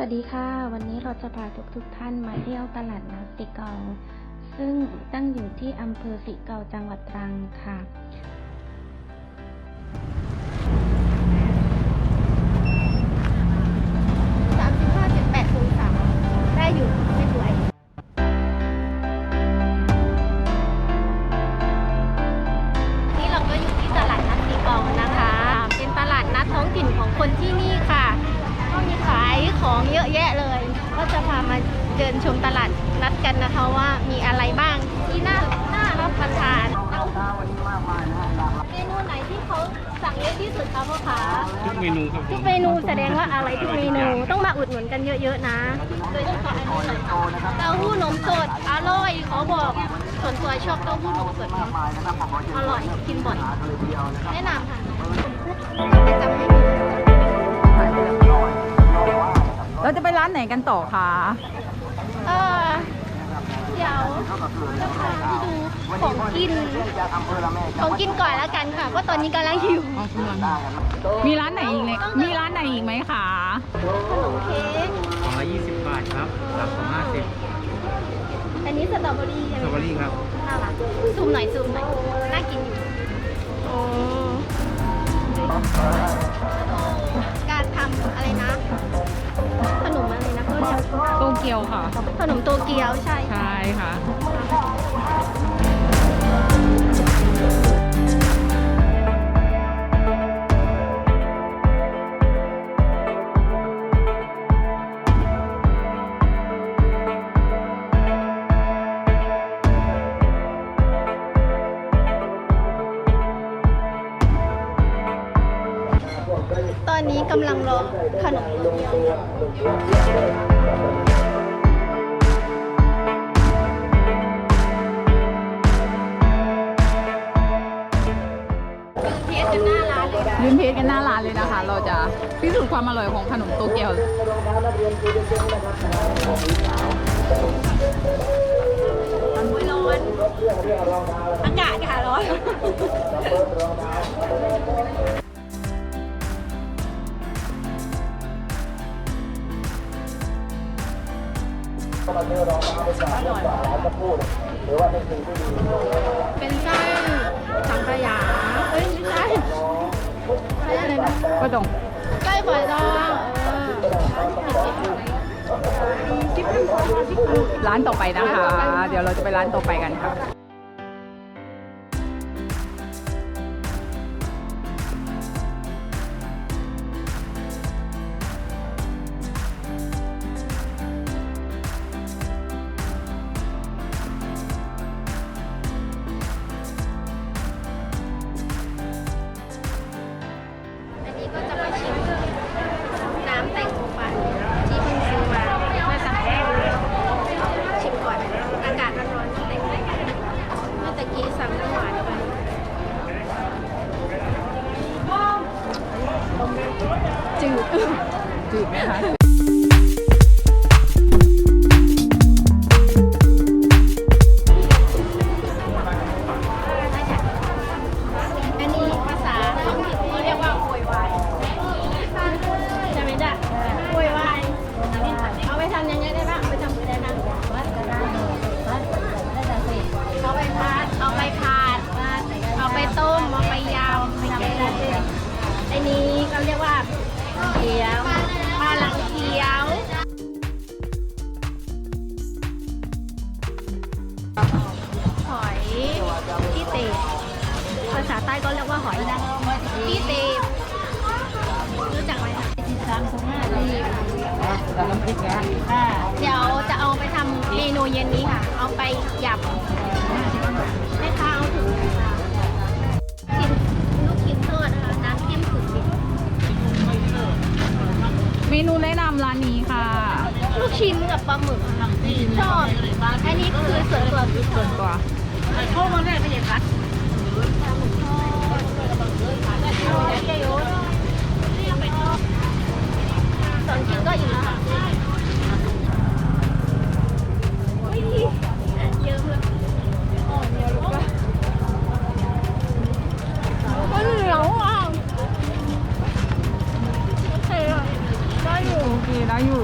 สวัสดีค่ะ วันนี้เราจะพาทุกทุกท่านมาเที่ยวตลาดน้ำสิเกา ซึ่งตั้งอยู่ที่อำเภอสิเกาจังหวัดตรังค่ะ ของเยอะแยะเลย ก็จะพามาเดินชมตลาดนัดกันนะคะว่ามีอะไรบ้างที่น่าน่ารับประทานเอาเมนูไหนที่เขาสั่งเยอะที่สุดคะพ่อค้าทุกเมนูครับผทุมกเมนูแสดงว่าอะไรทุกเมนูต้องมาอุดหนุนกันเยอะๆนะ โดยเฉพาะอันนี้เลยเต้าหู้นมสดอร่อยเขาบอกส่วนตัวชอบเต้าหู้นมสดมากอร่อยกินบ่อยแนะนำค่ะ ไม่มีเราจะไปร้านไหนกันต่อคะ เออเดี๋ยวจะพาไปดูของกิน ของกินก่อนแล้วกันค่ะ เพราะตอนนี้กำลังหิว มีร้านไหนอีกไหมมีร้านไหนอีกไหมคะขนมเค้กสองร้อยยี่สิบบาทครับสามสองห้าสิบอันนี้สตรอเบอรี่สใช่ตรอไหเบมอรี่ครับ น่ารักซูมหน่อยซูมหน่อยน่ากินอยู่ เกียวค่ะ ขนมโตเกียวใช่ใช่ค่ะตอนนี้กำลังรอขนมโตเกียว ยยืนเพจกันหน้าร้านเลยนะคะ เราจะพิสูจน์ความอร่อยของขนมโตเกียวอุ๊ยร้อนอากาศค่ะร้อนเป็นไส้สังขยาเอ้ยไม่ใช่ไส้ อะไรนะก็ตรงไส้ฝอยทองเออร้านต่อไปนะคะ เดี๋ยวเราจะไปร้านต่อไปกันค่ะ ไหมคะ ก็เรียกว่าหอยที่เตบรู้จักไหมสามสิบห้าทีเดี๋ยวจะเอาไปทำเมนูเย็นนี้ค่ะ เอาไปหยับแม่ค้าเอาถุงกินลูกชิ้นทอดนะคะน้ำจิ้มสุดดิบเมนูแนะนำร้านนี้ค่ะ ลูกชิ้นกับปลาหมึกค่ะชอบอันนี้คือส่วนตัวที่ชอบตัวเข้ามาได้ไม่ใช่คัด นี้นอยู่